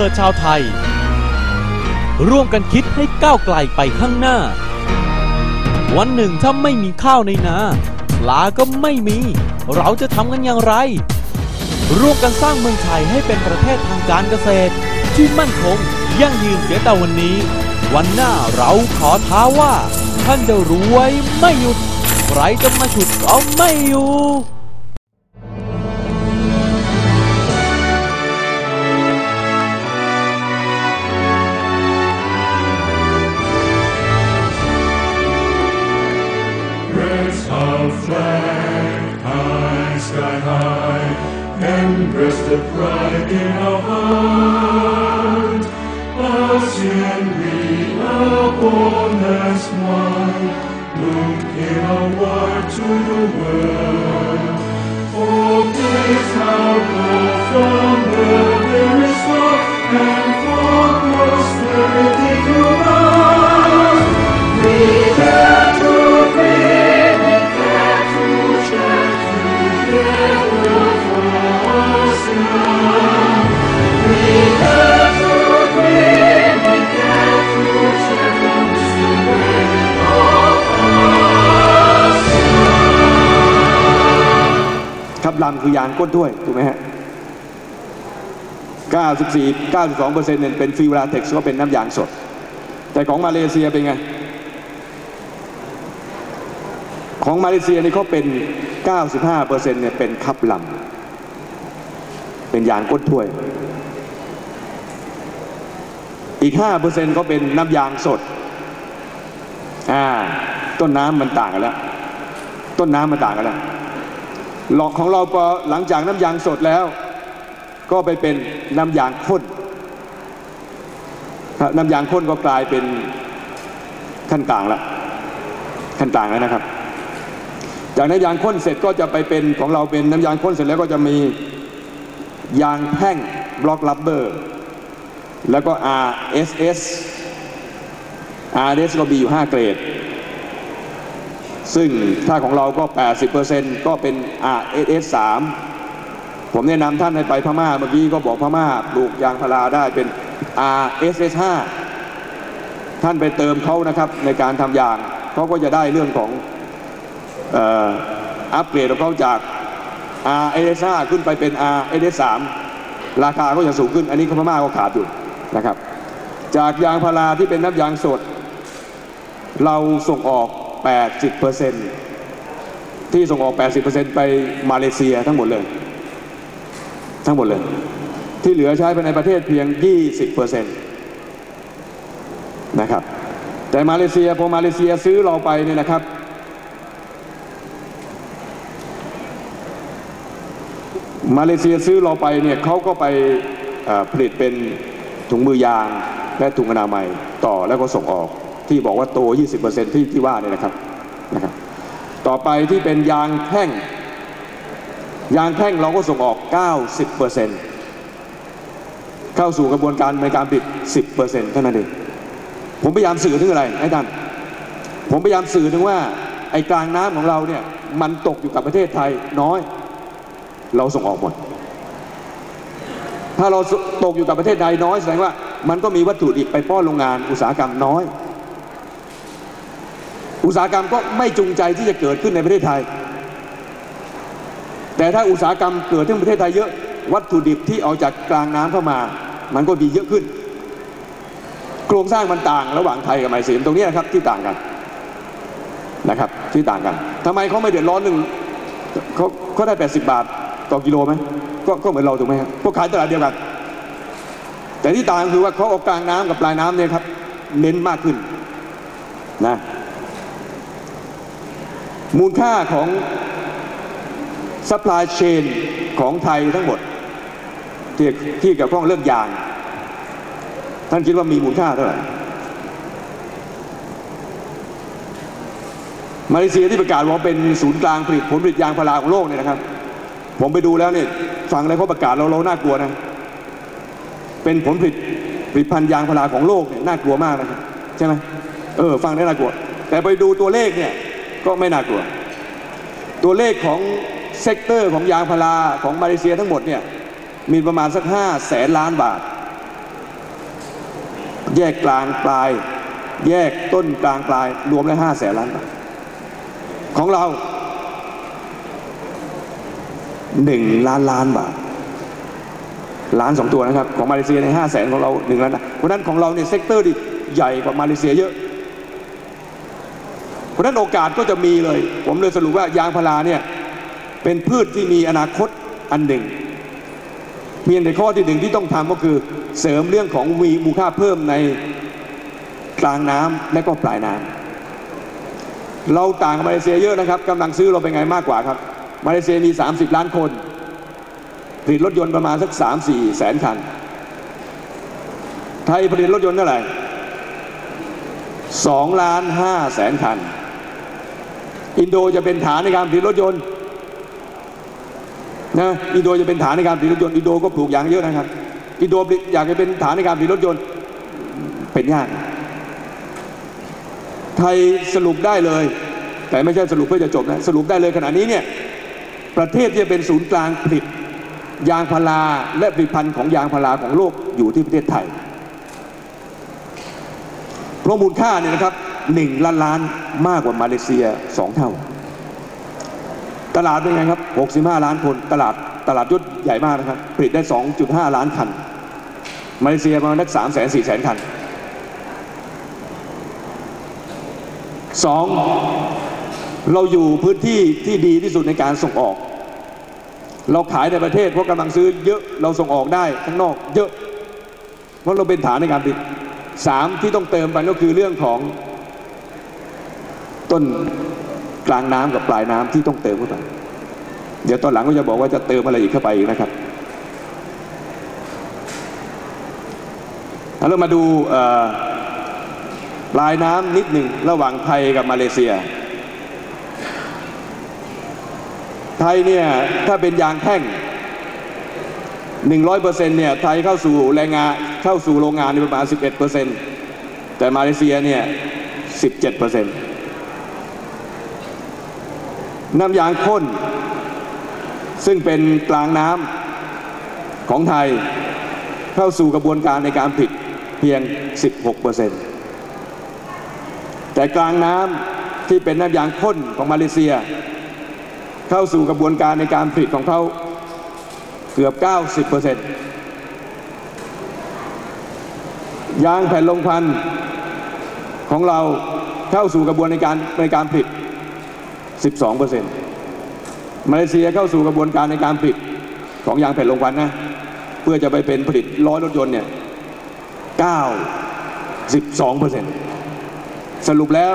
ถิดชาวไทย ร่วมกันคิดให้ก้าวไกลไปข้างหน้า วันหนึ่งถ้าไม่มีข้าวในนาปลาก็ไม่มี เราจะทำกันอย่างไร ร่วมกันสร้างเมืองไทยให้เป็นประเทศทางการเกษตร ที่มั่นคงยั่งยืนเสียแต่วันนี้ วันหน้าเราขอท้าว่า ท่านจะรวยไม่หยุด ใครจะมาฉุดก็ไม่อยู่างก้นถ้วยถูกไหมฮะ 94 92เปอร์เซ็นต์เนี่ยเป็นฟิวราเท็กซ์ก็เป็นน้ำยางสด แต่ของมาเลเซียเป็นไง ของมาเลเซียนี่เขาเป็น 95เปอร์เซ็นต์เนี่ยเป็นคับลำเป็นยางก้นถ้วย อีก5เปอร์เซ็นต์ก็เป็นน้ำยางสดอ่าต้นน้ำมันต่างกันแล้ว ต้นน้ำมันต่างกันแล้ว หลอกของเราพอหลังจากน้ำยางสดแล้ว ก็ไปเป็นน้ำยางข้นน้ำยางข้นก็กลายเป็นขั้นกลางละขั้นกลางแล้วนะครับ จากน้ำยางข้นเสร็จก็จะไปเป็นของเราเป็นน้ำยางข้นเสร็จแล้วก็จะมียางแท่งบล็อกลับเบอร์แล้วก็ RSS RSS ก็มีอยู่ 5 เกรด ซึ่งถ้าของเราก็ 80%ก็เป็น RSS 3ผมแนะนำท่านให้ไปพม่าเมื่อกี้ก็บอกพม่าปลูกยางพาราได้เป็น RSS 5ท่านไปเติมเขานะครับในการทำยางเขาก็จะได้เรื่องของอัปเกรดของเขาจาก RSS 5ขึ้นไปเป็น RSS 3ราคาก็จะสูงขึ้น อันนี้พม่าก็ขาดอยู่นะครับ จากยางพาราที่เป็นน้ำยางสด เราส่งออก 80%ที่ส่งออก 80%ไปมาเลเซียทั้งหมดเลย ทั้งหมดเลย ที่เหลือใช้ภายในประเทศเพียง 20%นะครับ แต่มาเลเซียพอมาเลเซียซื้อเราไปเนี่ยนะครับ มาเลเซียซื้อเราไปเนี่ยเขาก็ไปผลิตเป็นถุงมือยางและถุงอนามัยต่อแล้วก็ส่งออก ที่บอกว่าโต 20%ที่ที่ว่าเนี่ยนะครับนะครับ ต่อไปที่เป็นยางแท่ง ยางแท่งเราก็ส่งออก 90%เข้าสู่กระบวนการในการผลิต 10%เท่านั้นเองผมพยายามสื่อถึงอะไรให้ท่านผมพยายามสื่อถึงว่าไอ้กลางน้ำของเราเนี่ยมันตกอยู่กับประเทศไทยน้อย เราส่งออกหมด ถ้าเราตกอยู่กับประเทศใดน้อยแสดงว่า มันก็มีวัตถุดิบไปป้อนโรงงานอุตสาหกรรมน้อย อุตสาหกรรมก็ไม่จูงใจที่จะเกิดขึ้นในประเทศไทย แต่ถ้าอุตสาหกรรมเกิดที่ประเทศไทยเยอะวัตถุดิบที่เอาจากกลางน้ำเข้ามา มันก็มีเยอะขึ้น โครงสร้างมันต่างระหว่างไทยกับมาเลเซียตรงนี้นะครับที่ต่างกันนะครับที่ต่างกันทำไมเขาไม่เดือดร้อนหนึ่งเขาเขาได้ 80 บาทต่อกิโลไหมก็ก็เหมือนเราถูกไหมครับพวกขายตลาดเดียวกัน แต่ที่ต่างคือว่าเขาเอากลางน้ำกับปลายน้ำเนี่ยครับ เน้นมากขึ้นนะ มูลค่าของ supply chain ของไทยทั้งหมด ที่ที่เกี่ยวข้องเรื่องยาง ท่านคิดว่ามีมูลค่าเท่าไหร่ มาเลเซียที่ประกาศว่าเป็นศูนย์กลางผลิตผลผลิตยางพาราของโลกเนี่ยนะครับ ผมไปดูแล้วเนี่ยฟังแล้วเขาประกาศเราเราน่ากลัวนะ เป็นผลผลิตผลิตภัณฑ์ยางพาราของโลกเนี่ยน่ากลัวมากนะครับใช่ไหมเออฟังได้น่ากลัว แต่ไปดูตัวเลขเนี่ย ก็ไม่น่ากลัว ตัวเลขของเซกเตอร์ของยางพาราของมาเลเซียทั้งหมดเนี่ยมีประมาณสักห้าแสนล้านบาท แยกกลางปลาย แยกต้นกลางปลาย รวมแล้วห้าแสนล้านบาท ของเราหนึ่งล้านล้านบาทล้านสองตัวนะครับ ของมาเลเซียในห้าแสนของเราหนึ่งล้านนะเพราะนั้นของเราเนี่ยเซกเตอร์ดิใหญ่กว่ามาเลเซียเยอะ ราะฉะนั้นโอกาสก็จะมีเลย ผมเลยสรุปว่ายางพาราเนี่ยเป็นพืชที่มีอนาคตอันหนึ่งเพียงแต่ข้อที่หนึ่งที่ต้องทำก็คือเสริมเรื่องของมีมูลค่าเพิ่มในกลางน้ำและก็ปลายน้ำเราต่างกับมาเลเซียเยอะนะครับกำลังซื้อเราเป็นไงมากกว่าครับ มาเลเซียมี 30 ล้านคนผลิตรถยนต์ประมาณสัก 3-4 แสนคัน ไทยผลิตรถยนต์เท่าไหร่2ล้าน5แสนคัน อินโดจะเป็นฐานในการผลิตรถยนต์นะอินโดจะเป็นฐานในการผลิตรถยนต์อินโดก็ปลูกยางเยอะนะครับอินโดอยากจะเป็นฐานในการผลิตรถยนต์เป็นยากไทยสรุปได้เลย แต่ไม่ใช่สรุปเพื่อจะจบนะสรุปได้เลยขณะนี้เนี่ยประเทศที่จะเป็นศูนย์กลางผลิตยางพาราและผลิตภัณฑ์ของยางพาราของโลกอยู่ที่ประเทศไทยเพราะมูลค่าเนี่ยนะครับ หนึ่งล้านล้านมากกว่ามาเลเซียสองเท่า ตลาดเป็นไงครับ 65 ล้านคน ตลาดตลาดยศใหญ่มากนะครับ ผลิตได้ 2.5 ล้านคัน มาเลเซียประมาณนัก3แสน4แสนคันสองเราอยู่พื้นที่ที่ดีที่สุดในการส่งออก เราขายในประเทศเพราะกำลังซื้อเยอะ เราส่งออกได้ข้างนอกเยอะ เพราะเราเป็นฐานในการผลิตสามที่ต้องเติมไปก็คือเรื่องของ ต้นกลางน้ำกับปลายน้ำที่ต้องเติมเข้าไปเดี๋ยวตอนหลังก็จะบอกว่าจะเติมอะไรอีกเข้าไปอีกนะครับแล้วเรามาดูปลายน้ำนิดหนึ่งระหว่างไทยกับมาเลเซีย ไทยเนี่ยถ้าเป็นยางแท่ง100%เนี่ยไทยเข้าสู่แรงงานเข้าสู่โรงงานในประมาณ 11%แต่มาเลเซียเนี่ย 17% น้ำยางข้น ซึ่งเป็นกลางน้ำของไทยเข้าสู่กระบวนการในการผลิตเพียง 16%แต่กลางน้ำที่เป็นน้ำยางข้นของมาเลเซีย เข้าสู่กระบวนการในการผลิตของเขาเกือบ 90%ยางแผ่นลงควันของเราเข้าสู่กระบวนการในการผลิต 12%มาเลเซียเข้าสู่กระบวนการในการผลิตของยางแผ่นลงควันนะ เพื่อจะไปเป็นผลิตร้อยรถยนต์เนี่ย92%สรุปแล้ว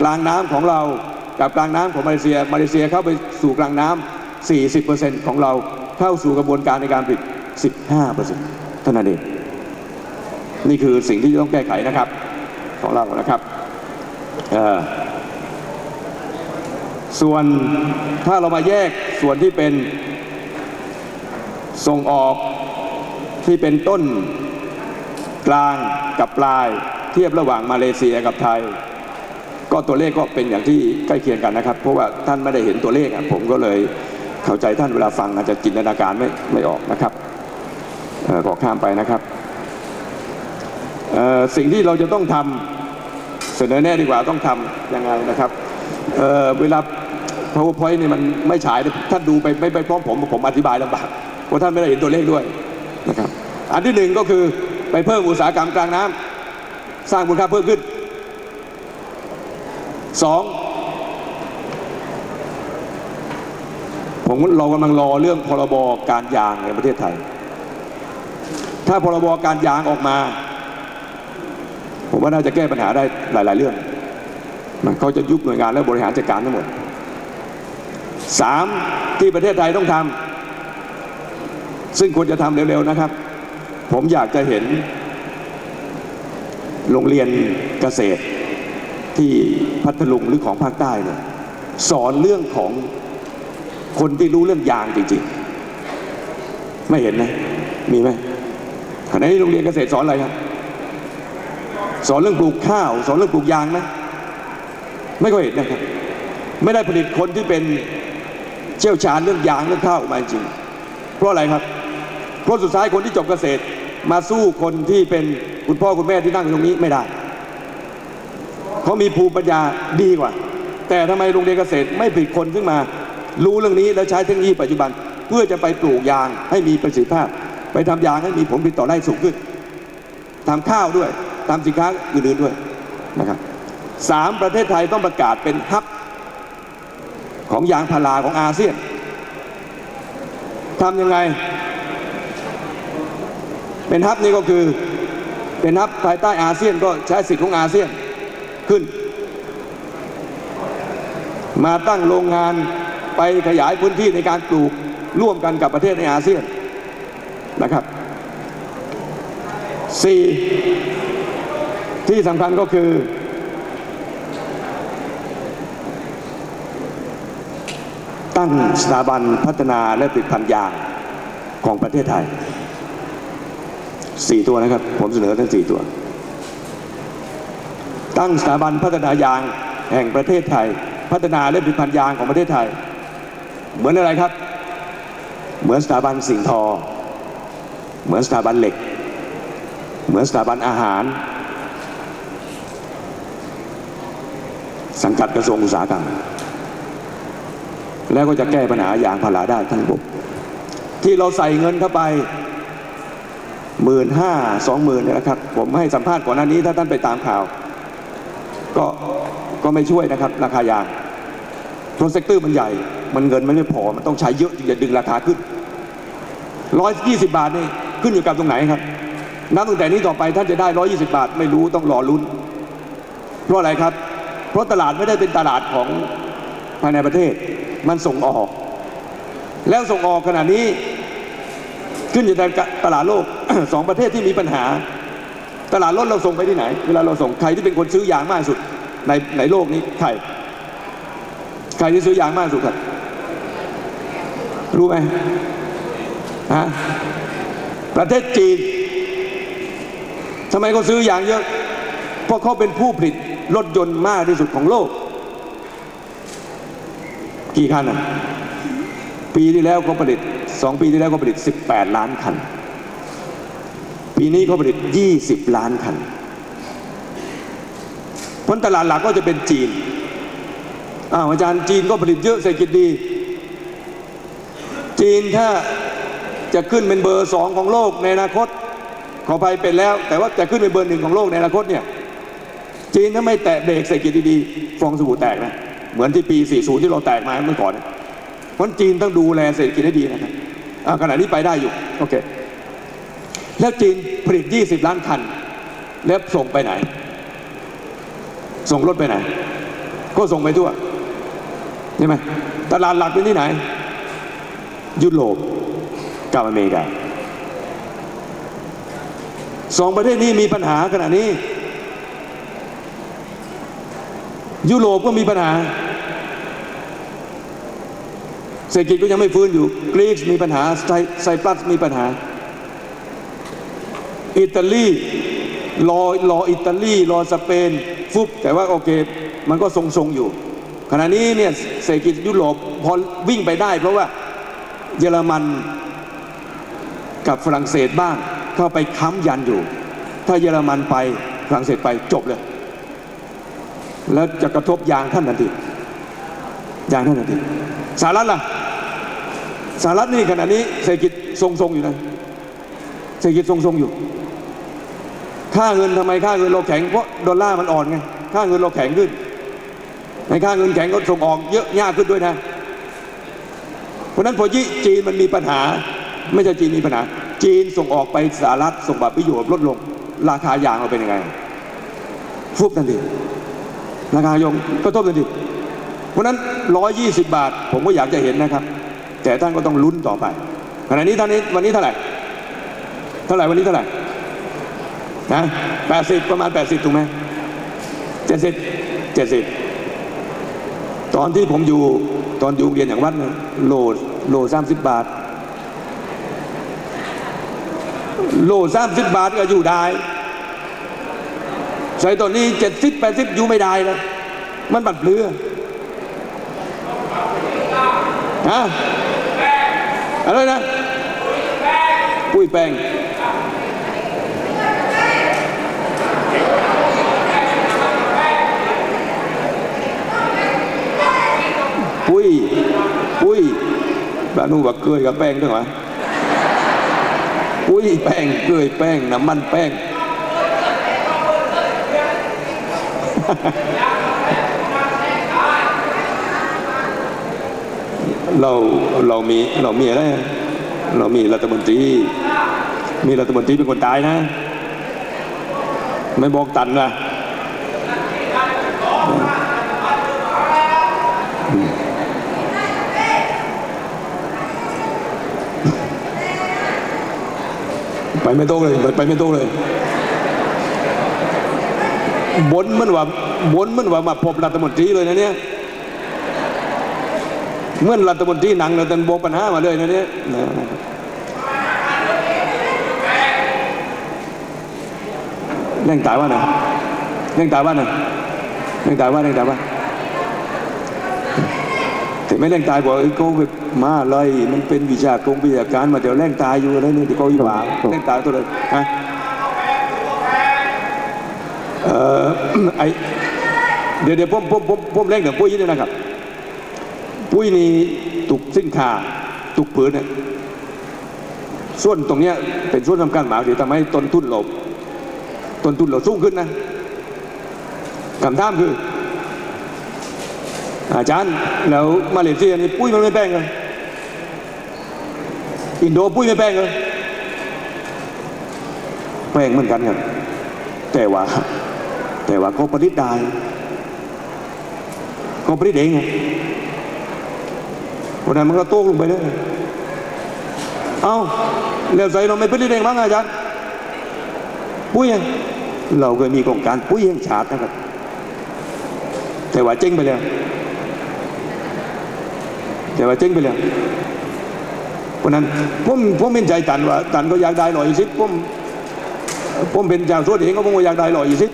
กลางน้ำของเรากับกลางน้ำของมาเลเซีย มาเลเซียเข้าไปสู่กลางน้ำ40%ของเราเข้าสู่กระบวนการในการผลิต 15%เท่านั้นเองนี่คือสิ่งที่ต้องแก้ไขนะครับของเรานะครับเอ่อ ส่วนถ้าเรามาแยกส่วนที่เป็นส่งออกที่เป็นต้นกลางกับปลาย เทียบระหว่างมาเลเซียกับไทย ก็ตัวเลขก็เป็นอย่างที่ใกล้เคียงกันนะครับ เพราะว่าท่านไม่ได้เห็นตัวเลขผมก็เลยเข้าใจท่านเวลาฟังอาจจะจินตนาการไม่ไม่ออกนะครับออขอข้ามไปนะครับสิ่งที่เราจะต้องทำเสนอแน่ดีกว่าต้องทำยังไงนะครับเเวลา powerpoint เนี่ยมันไม่ฉายท่านดูไปไม่ไปพร้อมผมผมอธิบายลำบากเพราะท่านไม่ได้เห็นตัวเลขด้วยนะครับอันที่หนึ่งก็คือไปเพิ่มอุตสาหกรรมกลางน้ำสร้างมูลค่าเพิ่มขึ้นสองผมเรากำลังรอเรื่องพรบการยางในประเทศไทย ถ้าพรบการยางออกมา ผมว่าน่าจะแก้ปัญหาได้หลาย ๆ เรื่องมันเขาจะยุบหน่วยงานและบริหารจัดการทั้งหมด สามที่ประเทศไทยต้องทำซึ่งควรจะทำเร็วๆนะครับ ผมอยากจะเห็น โรงเรียนเกษตรที่พัทลุงหรือของภาคใต้เนี่ยสอนเรื่องของคนที่รู้เรื่องยางจริงๆ ไม่เห็นนะ มีไหมขณะนี้โรงเรียนเกษตรสอนอะไรครับ สอนเรื่องปลูกข้าว สอนเรื่องปลูกยางไหมไม่ก็เห็นนะครับ ไม่ได้ผลิตคนที่เป็น เชี่ยวชาญเรื่องยางเรื่องข้าวมาจริง เพราะอะไรครับ เพราะสุดท้ายคนที่จบเกษตร มาสู้คนที่เป็นคุณพ่อคุณแม่ที่นั่งอยู่ตรงนี้ไม่ได้ เขามีภูมิปัญญาดีกว่า แต่ทำไมโรงเรียนเกษตรไม่ผลิตคนขึ้นมา รู้เรื่องนี้แล้วใช้เทคโนโลยีปัจจุบัน เพื่อจะไปปลูกยางให้มีประสิทธิภาพ ไปทำยางให้มีผลผลิตต่อไร่สูงขึ้นทำข้าวด้วยทำสินค้าอื่นๆด้วยนะครับสามประเทศไทยต้องประกาศเป็นฮับ ของยางพาราของอาเซียนทำยังไง เป็นฮับนี่ก็คือเป็นฮับภายใต้อาเซียนก็ใช้สิทธิ์ของอาเซียนขึ้น มาตั้งโรงงานไปขยายพื้นที่ในการปลูกร่วมกันกับประเทศในอาเซียนนะครับสี่ที่สำคัญก็คือ ตั้งสถาบันพัฒนาและผลิตภัณฑ์ยางของประเทศไทยสี่ตัวนะครับ ผมเสนอทั้งสี่ตัว ตั้งสถาบันพัฒนายางแห่งประเทศไทย พัฒนาและผลิตภัณฑ์ยางของประเทศไทย เหมือนอะไรครับ เหมือนสถาบันสิ่งทอ เหมือนสถาบันเหล็ก เหมือนสถาบันอาหาร สังกัดกระทรวงอุตสาหกรรม แล้วก็จะแก้ปัญหายางพาราได้ทั้งระบบ ที่เราใส่เงินเข้าไปหมื่นห้าสองหมื่นเนี่ยนะครับ ผมให้สัมภาษณ์ก่อนหน้านี้ถ้าท่านไปตามข่าว ก็ก็ไม่ช่วยนะครับ ราคายางเพราะเซกเตอร์มันใหญ่ มันเงินมันไม่พอ มันต้องใช้เยอะจึงจะดึงราคาขึ้นร้อยยี่สิบาทนี่ขึ้นอยู่กับตรงไหนครับนับตั้งแต่นี้ต่อไปท่านจะได้ร้อยี่สิบาท ไม่รู้ต้องรอลุ้น เพราะอะไรครับ เพราะตลาดไม่ได้เป็นตลาดของภายในประเทศ มันส่งออก แล้วส่งออกขณะนี้ ขึ้นอยู่ในตลาดโลกสองประเทศที่มีปัญหา ตลาดรถเราส่งไปที่ไหน เวลาเราส่งใครที่เป็นคนซื้อยางมากสุดในในโลกนี้ใครใครที่ซื้อยางมากสุดครับรู้ไหมฮะประเทศจีนทำไมเขาซื้อยางเยอะ เพราะเขาเป็นผู้ผลิตรถยนต์มากที่สุดของโลก กี่คันอะปีที่แล้วเขาผลิตสองปีที่แล้วเขาผลิต 18 ล้านคัน ปีนี้เขาผลิต 20 ล้านคันผลตลาดหลักก็จะเป็นจีนอ้าวอาจารย์จีนก็ผลิตเยอะเศรษฐกิจดี จีนถ้าจะขึ้นเป็นเบอร์สองของโลกในอนาคต ขอไปเป็นแล้ว แต่ว่าจะขึ้นเป็นเบอร์หนึ่งของโลกในอนาคตเนี่ยจีนถ้าไม่แตะเบรกเศรษฐกิจดีๆฟองสบู่แตกนะ เหมือนที่ปี 40 ที่เราแตกมาเมื่อก่อนเพราะจีนต้องดูแลเศรษฐกิจให้ดีนะครับอ่าขณะนี้ไปได้อยู่โอเคแล้วจีนผลิต 20 ล้านคัน แล้วส่งไปไหน ส่งรถไปไหน ก็ส่งไปทั่วใช่ไหมตลาดหลักเป็นที่ไหน ยุโรปกับอเมริกาสองประเทศนี้มีปัญหาขณะนี้ ยุโรปก็มีปัญหา เศรษฐกิจก็ยังไม่ฟื้นอยู่กรีซมีปัญหาไซปรัสมีปัญหา อิตาลีรอรออิตาลีรอสเปน ฟุบแต่ว่าโอเคมันก็ทรงๆอยู่ ขณะนี้เนี่ยเศรษฐกิจยุโรปพอวิ่งไปได้ เพราะว่าเยอรมันกับฝรั่งเศสบ้าง เข้าไปค้ำยันอยู่ ถ้าเยอรมันไปฝรั่งเศสไปจบเลย แล้วจะกระทบยางท่านทันทียางท่านทันทีสหรัฐล่ะสหรัฐนี่ขณะนี้เศรษฐกิจทรงๆอยู่นะเศรษฐกิจทรงๆอยู่ ค่าเงินทำไมค่าเงินเราแข็งเพราะดอลลาร์มันอ่อนไงค่าเงินเราแข็งขึ้นในค่าเงินแข็งก็ส่งออกเยอะยากขึ้นด้วยนะ เพราะนั้นพอยี่จีนมันมีปัญหา ไม่ใช่จีนมีปัญหา จีนส่งออกไปสหรัฐส่งแบบประโยชน์ลดลง ราคายางเราเป็นยังไงฟุบทันที ราคายงก็ทบทันทีเพราะนั้น 120 บาท ผมก็อยากจะเห็นนะครับ แต่ท่านก็ต้องลุ้นต่อไปขณะนี้ท่านนี้วันนี้เท่าไหร่ เท่าไหร่วันนี้เท่าไหร่นะแปดสิบประมาณ 80 ถูกไหมเจ็ดสิบเจ็ดสิบตอนที่ผมอยู่ตอนอยู่โรงเรียนอย่างวัดนะโลโลสามสิบบาท โลสามสิบบาทก็อยู่ได้ ใส่ตัวนี้เจ็ดสิบแปดสิบอยู่ไม่ได้นะมันบัดเพลือฮะอะไรนะปุ้ยแป้งปุ้ยปุ้ยบ้านู่งบักเกยกับแป้งด้วยไหมปุ้ยแป้งเกยแป้งน้ำมันแป้ง เราเรามีเรามีอะไรเรามีรัฐมนตรี มีรัฐมนตรีเป็นคนตายนะ ไม่บอกตันนะไปไม่โต้เลยไปไม่โต้เลย บนมันว่าบนมันว่ามาพบรัฐมนตรีเลยนะเนี่ยเหมื่อนรัฐมนตรีหนังเราแต่บอกปัญหามาเลยนะเนี่ยนะเร่งตายว่าไงเร่งตายว่าไงเร่งตายว่าเร่งตายว่าแต่ไม่เร่งตายบอกเอ้ยเขาไปมาเลยมันเป็นวิชาการวิชาการมาเดี๋ยวเร่งตายอยู่อะไรนี่ที่เขาอีหว่าเร่งตายตัวเลยฮะเอ่อ ไอเดี๋ยวเดี๋ยวผมผมผมผมเร่งถึงปุ้ยนี่นะครับ ปุ้ยนี่ตุกสิ้นค้าตุกปืนเนี่ยส่วนตรงเนี้ยเป็นส่วนสำคัญมากที่ทำให้ต้นทุนเราต้นทุนเราสูงขึ้นนะคำถามคือ อาจารย์แล้วมาเลเซียนี่ปุ้ยมันไม่แป้งเลยอินโดปุ้ยไม่แป้งเลยแป้งเหมือนกันครับแต่ว่า แต่ว่าเขาผลิตได้เขาผลิตเองไงวันนั้นมันก็โต้ลงไปเลยเอาแล้วใส่เราไม่ผลิตเองบ้างอาจารย์ปุ้ยยังเราเคยมีโครงการปุ้ยแห่งชาตินะครับ แต่ว่าเจ๊งไปแล้วแต่ว่าเจ๊งไปแล้วเพราะนั้นผมผมเป็นใจตันว่าตันก็อยากได้หน่อยสิผมผมเป็นเจ้าสวนเองก็ผมก็อยากได้ร้อยสิบ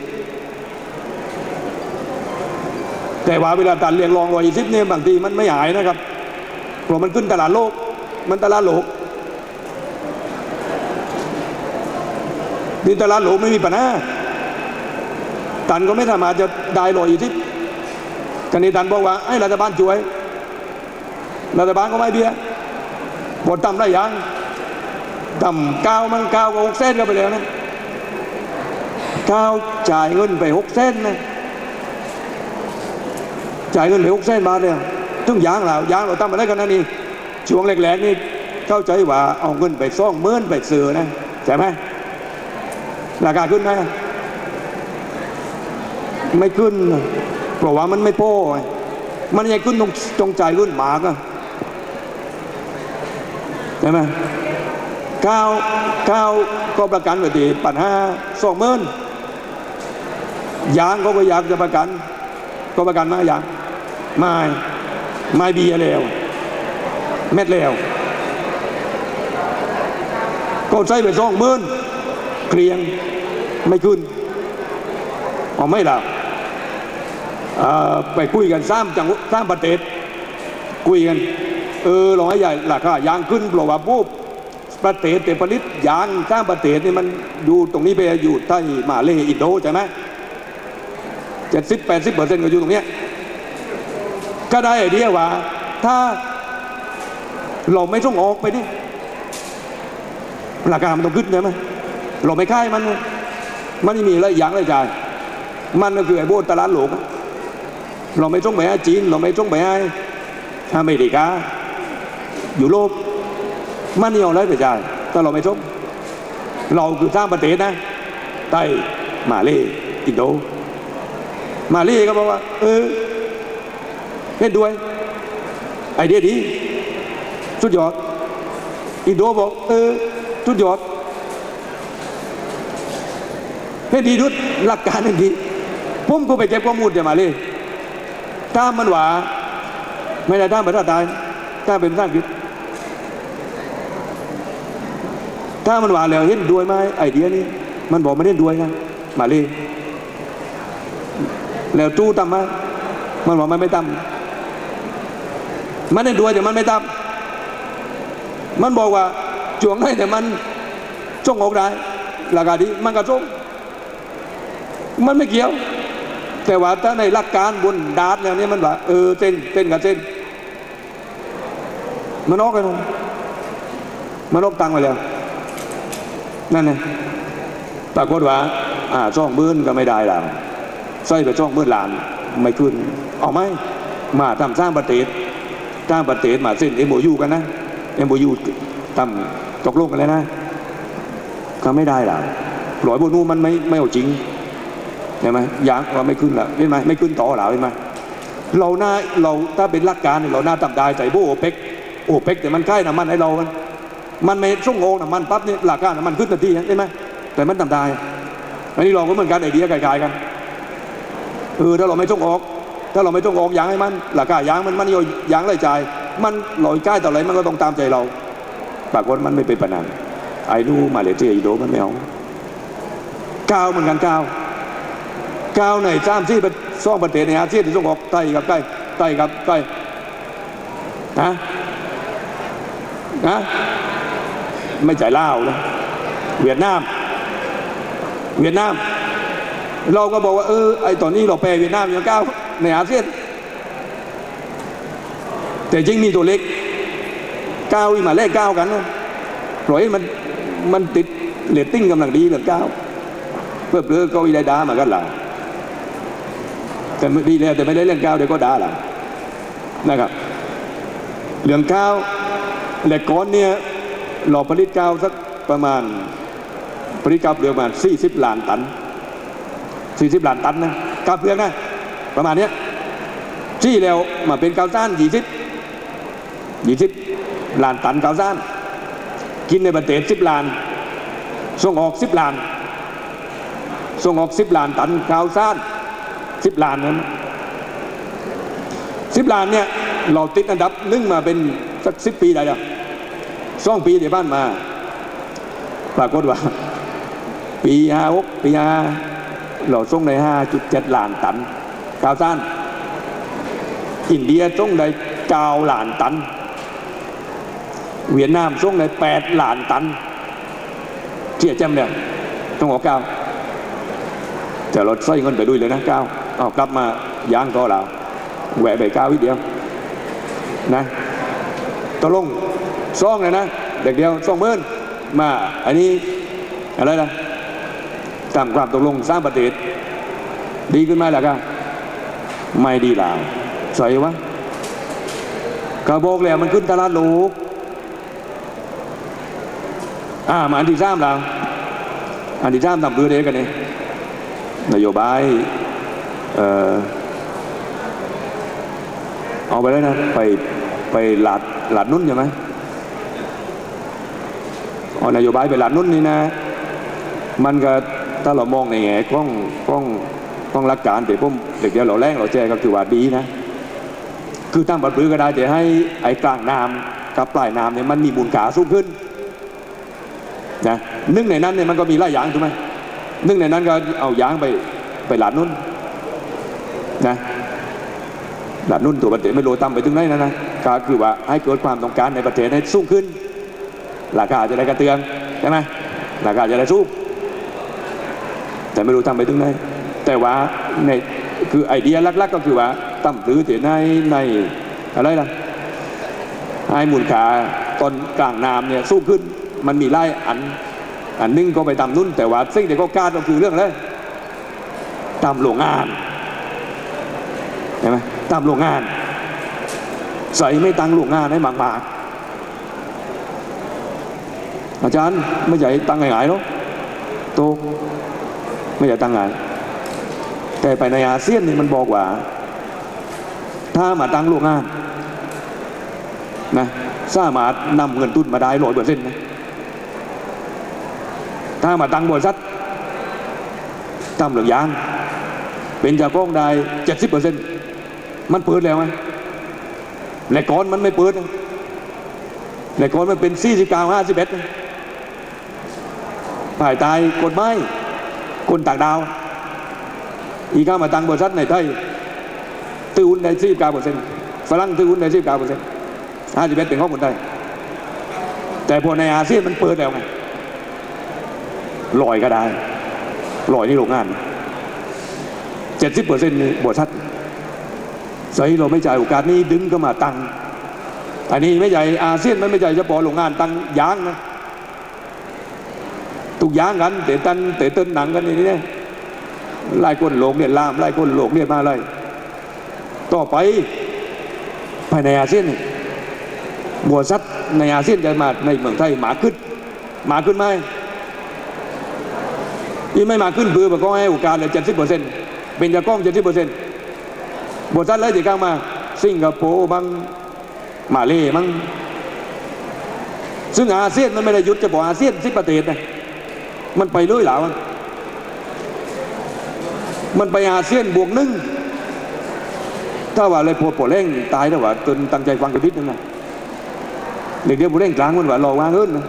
แต่ว่าเวลาตัดเรียงรองรอยยี่สิบเนี่ยบางทีมันไม่หายนะครับเพราะมันขึ้นตลาดโลก มันตลาดโลกนี่ตลาดโลกไม่มีปัญหาตันก็ไม่สามารถจะได้รอยยี่สิบกันนี้ตันบอกว่าให้รัฐบาลช่วย รัฐบาลก็ไม่เบี้ยบทต่ำได้ยังต่ำก้าวมันก้าวก็หกเส้นก็ไปแล้วนะก้าวจ่ายเงินไปหกเส้นนะ จ่ายเงินไปหกเส้นบาทเลยถึงยางเรายางเราตั้งมาได้กันนั่นนี่ช่วงแรกๆนี่เข้าใจว่าเอาเงินไปซ่องเมื่นไปซื้อนะใช่ไหมราคาขึ้นไหมไม่ขึ้นเพราะว่ามันไม่โป้มันยังขึ้นตรงตรงจ่ายเงินหมากอะใช่ไหมก้าวก้าวก็ประกันไว้ดีปัญหาสองหมื่นยางก็ก็อยากจะประกัน ก็ประกันมายาง ไม่ไม่เบียร์แล้วเม็ดแล้วก็ใช้ไปสองหมื่นเกลียงไม่ขึ้นเอาไม่ละเอ่อไปคุยกันสร้างจังสร้างประเทศคุยกัน เออลองให้ใหญ่ราคายางขึ้นเพราะว่าปุ๊บประเทศแต่ผลิตยางสร้างประเทศนี่มันอยู่ตรงนี้ไปอยู่ใต้มาเลอินโดใช่ไหมเจ็ดสิบแปดสิบเปอร์เซ็นต์ก็อยู่ตรงเนี้ย ก็ได้ไอเดียว่า ถ้าเราไม่ต้องออกไปนี่ราคามันต้องขึ้นใช่ไหมเราไม่ค่ายมัน มันไม่มีอะไรอย่างไรจ่ายมันก็คือไอ้โบนตลาดโลกเราไม่ต้องไปให้จีน เราไม่ต้องไปให้อเมริกายุโรปมันนี่เอาอะไรไปจ่ายถ้าเราไม่ชมเราคือสร้างประเทศนะไต้มาเลอินโดมาเลก็บอกว่า เออ เห็นด้วย ไอเดียดี สุดยอด อินโดบอก เออ สุดยอดเห็นดีดุดหลักการเห็นดี ผมก็ไปเก็บข้อมูลจากมาเลยถ้ามันหวาไม่ได้ถ้าภาษาไทยถ้าเป็นภาษาอังกฤษถ้ามันว่าแล้วเห็นด้วยไหมไอเดียนี้ มันบอกไม่เห็นด้วยนะมาเลยแล้วตู้ตำมามันบอกมันไม่ตำ มันเห็นด้วยแต่มันไม่ตำมันบอกว่าจวงได้แต่มันจงออกได้ราคาดีมันก็จงมันไม่เกี่ยว แต่ว่าถ้าในหลักการบนดาร์ตแล้วเนี่ยมันว่าเออเส้นเส้นกับเส้นมันออกกันมันออกตังค์ไปแล้ว นั่นไงปรากฏว่าอ่าช่องบื้นก็ไม่ได้แล้วใส่ไปช่องบื้นหลานไม่ขึ้น เอาไหมมาทำสร้างประเทศ สร้างประเทศมาเส้นเอ็มโอยูกันนะเอ็มโอยูทำตกลงกันเลยนะก็ไม่ได้แล้วหลอยโบนูมันไม่ไม่เอาจริงเห็นไหมยางเราไม่ขึ้นละเห็นไหมไม่ขึ้นต่อแล้วเห็นไหมเราหน้าเราถ้าเป็นหลักการเราหน้าทำได้ใจโบโอเปกโอเปกแต่มันใกล้น้ำมันให้เรามันมันไม่ช่วงโงน้ำมันปั๊บเนี่ยหลักการน้ำมันขึ้นทันทีเห็นไหมแต่มันทำได้อันนี้เราก็เหมือนกันไอเดียคล้ายๆกันเออถ้าเราไม่ต้องออก ถ้าเราไม่ต้องออกยางให้มันหลักการยางมันมันโยยางไรจ่ายมันลอยใกล้ต่ออะไรมันก็ต้องตามใจเราปรากฏมันไม่เป็นปัญหาไอ้ดูมาเลเซียอีโดมันไม่เอาก้าวเหมือนกันก้าวก้าวในสามที่เป็นซ่องประเทศในอาเซียนที่ต้องออกใต้กับใต้ใต้กับใต้นะนะไม่จ่ายเล่านะเวียดนาม เวียดนาม เราก็บอกว่าเออไอ้ตอนนี้เราแปลเวียดนามอย่างก้าว ในอาเซียน แต่จริงมีตัวเล็กก้าวมาแลกก้าวกันปล่อยมันมันติดเรตติ้งกำลังดีเหลือก้าวเพื่อเพื่อก็วิได้ด่ามากันหล่ะแต่ไม่ดีแล้วแต่ไม่ได้เรื่องก้าวเดี๋ยวก็ด่าหล่ะนะครับเรื่องก้าวและก้อนเนี่ยเราผลิตก้าวสักประมาณผลิตก้าวเรือประมาณ40ล้านตัน40ล้านตันนะก้าวเปลือกนะ ประมาณเนี้ยที่แล้วมาเป็นกาวซ่าน20 20ล้านตันกาวซ่าน กินในประเทศ10ล้าน ส่งออก10ล้าน ส่งออก10ล้านตันกาวซ่าน10ล้านนั้น10ล้านเนี่ยเราติดอันดับหนึ่งมาเป็นสัก10ปีได้แล้วสองปีเดี๋ยวบ้านมา ปรากฏว่า ปีห้าหกปีห้าเราส่งในห้าจุดเจ็ดล้านตัน กาวซ่านอินเดียส่งในเก้าล้านตัน เวียดนามส่งในแปดล้านตันเที่ยจำเนี่ยต้องออกเก้าแต่เรถใส่เงินไปด้วยเลยนะเก้าเอากลับมาย่างก็เราแหวะไปเก้าวิเดียวนะตกลงซ่องเลยนะ เด็กเดียวสองหมื่นมาอันนี้อะไรนะตามความตกลงสร้างประเทศดีขึ้นไหมล่ะครับ ไม่ดีแล้วใส่วะกระบอกแล้วมันขึ้นตลาดโลกอ่ามาอันที่สามแล้วอันที่สามทำเพื่อเด็กกันนี่นโยบายเอ่อเอาไปแล้วนะไปไปหลาดหลาดนุ่นใช่ไหมเอานโยบายไปหลาดนุ่นนี่นะ มันก็ถ้าเรามองในแง่กล้องกล้อง กล้องรักการแต่ผมเด็กเดียวเราแรงเราแจ้ก็คือว่าดีนะ คือตั้งบัตรปรือก็ได้แต่ให้ไอ้กลางน้ำกับปลายน้ำเนี่ยมันมีมูลค่าสูงขึ้นนะนึ่งในนั้นเนี่ยมันก็มีหลายอย่างถูกไหมนึ่งในนั้นก็เอายางไปไปหลาดนุ่นนะหลาดนุ่นตัวประเทศไม่โลต่ำไปถึงไหนนะนะก็คือว่าให้เกิดความต้องการในประเทศให้สูงขึ้นราคาจะได้กระเตืองใช่ไหมราคาจะได้สูงแต่ไม่รู้ทำไปถึงไหน แต่ว่าในคือไอเดียลักๆก็คือว่าตั้มหรือเถียในในอะไรล่ะให้มูลค่าตอนกลางน้ำเนี่ยสูงขึ้นมันมีไล่อันอันหนึงก็ไปตามนุ่น แต่ว่าสิ่งที่เขากล้าก็คือเรื่องอะไรตามโรงงานเห็นไหมตามโรงงาน ใส่ไม่ตังโรงงานให้หมากๆอาจารย์ไม่ใหญ่ตังหายๆหรอกโตไม่ใหญ่ตังหาย แต่ไปในอาเซียนนี่มันบอกว่า ถ้ามาตั้งโรงงานนะสามารถนำเงินทุนมาได้ร้อยเปอร์เซ็นต์นะถ้ามาตั้งบริษัททำเหลืองยาง เป็นเจ้าของได้เจ็ดสิบเปอร์เซ็นต์มันเปิดแล้วไหมและก่อนมันไม่เปิดนะและก่อนมันเป็นสี่สิบเก้าห้าสิบเอ็ดภายใต้กฎหมายคนต่างดาว อีก้ามาตังบริษัทในไทยตื้อหุ้นได้สี่สิบเก้าเปอร์เซ็นต์ฝรั่งตื้อหุ้นได้สี่สิบเก้าเปอร์เซ็นต์ห้าสิบเอ็ดเป็นของคนไทยแต่พอในอาเซียนมันเปิดแล้วไงลอยก็ได้ลอยที่โรงงานเจ็ดสิบเปอร์เซ็นต์บริษัทใส่เราไม่จ่ายโอกาสนี้ดึงก็มาตังอันนี้ไม่ใหญ่อาเซียนมันไม่ใหญ่เฉพาะโรงงานตังยางนะตุกยางกันเตะตันเตะต้นหนังกันอย่างนี้เนี่ย ไล่ก้นโลกเนี่ยลามไล่ก้นโลกเนี่ยมาเลยต่อไปภายในอาเซียนบัวซัดในอาเซียนจะมาในเมืองไทยหมาขึ้นหมาขึ้นไหมยี่ไม่มาขึ้นคือบอกก็ให้โอกาสเลยเจ็ดสิบเปอร์เซ็นต์เป็นจะกล้องเจ็ดสิบเปอร์เซ็นต์บัวซัดเลยที่กลางมา สิงคโปร์บ้างมาเลมั้งซึ่งอาเซียนมันไม่ได้ยุดจะบอกอาเซียนสิบประเทศนะมันไปเลยหลาวอะ มันไปอาเซียนบวกหนึ่งถ้าว่าอะไรพอปวดเร่งตายแล้วว่าจนตั้งใจฟังกันนิดนึงนะเด็กเดียวปวดเร่งกลางมันว่ารอว่างเอิ้นนะ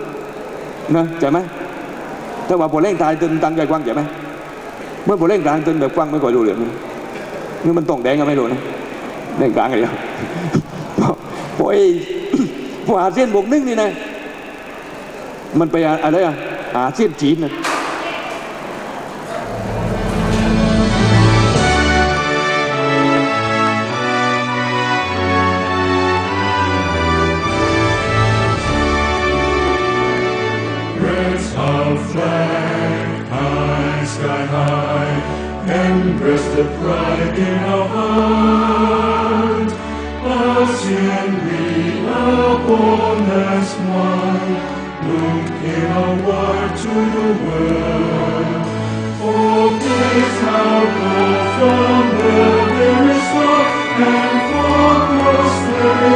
นะใช่ไหมถ้าว่าปวดเร่งตายจนตั้งใจฟังใช่ไหมเมื่อปวดเร่งกลางจนแบบฟังไม่ค่อยดูเรื่องนี่มันต้องแดงก็ไม่รู้นะเร่งกลางอะไรอย่างพอไอ้พออาเซียนบวกหนึ่งนี่นะมันไปอะไรอะอาเซียนจีนนะ and rest the pride in our heart. Are born as one. Look in our word to the world. For peace our goal from the very start, and for prosperity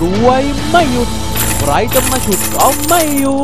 รวยไม่หยุด ใครจะมาฉุดเอาไม่อยู่